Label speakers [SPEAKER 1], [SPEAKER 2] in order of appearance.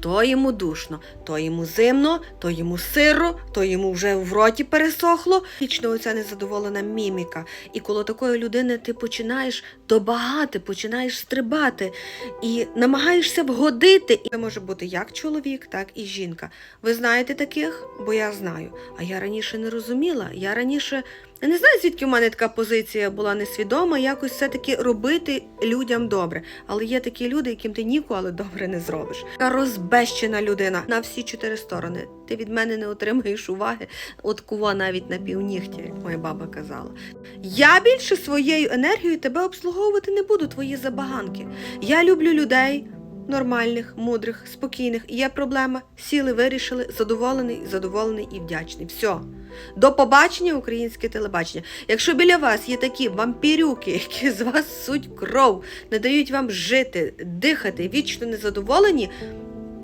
[SPEAKER 1] То йому душно, то йому зимно, то йому сиро, то йому вже в роті пересохло. Вічно оця незадоволена міміка. І коло такої людини ти починаєш добагати, починаєш стрибати і намагаєшся вгодити. Це може бути як чоловік, так і жінка. Ви знаєте таких? Бо я знаю. А я раніше не розуміла. Я раніше я не знаю, звідки в мене така позиція була несвідома, якось все-таки робити людям добре. Але є такі люди, яким ти ніколи добре не зробиш. Така розбещена людина на всі чотири сторони. Ти від мене не отримаєш уваги, от кува навіть на півнігті, як моя баба казала. Я більше своєю енергією тебе обслуговувати не буду, твої забаганки. Я люблю людей. Нормальних, мудрих, спокійних. Є проблема, сіли, вирішили, задоволений, задоволений і вдячний. Все. До побачення, українське телебачення. Якщо біля вас є такі вампірюки, які з вас суть кров, не дають вам жити, дихати, вічно незадоволені,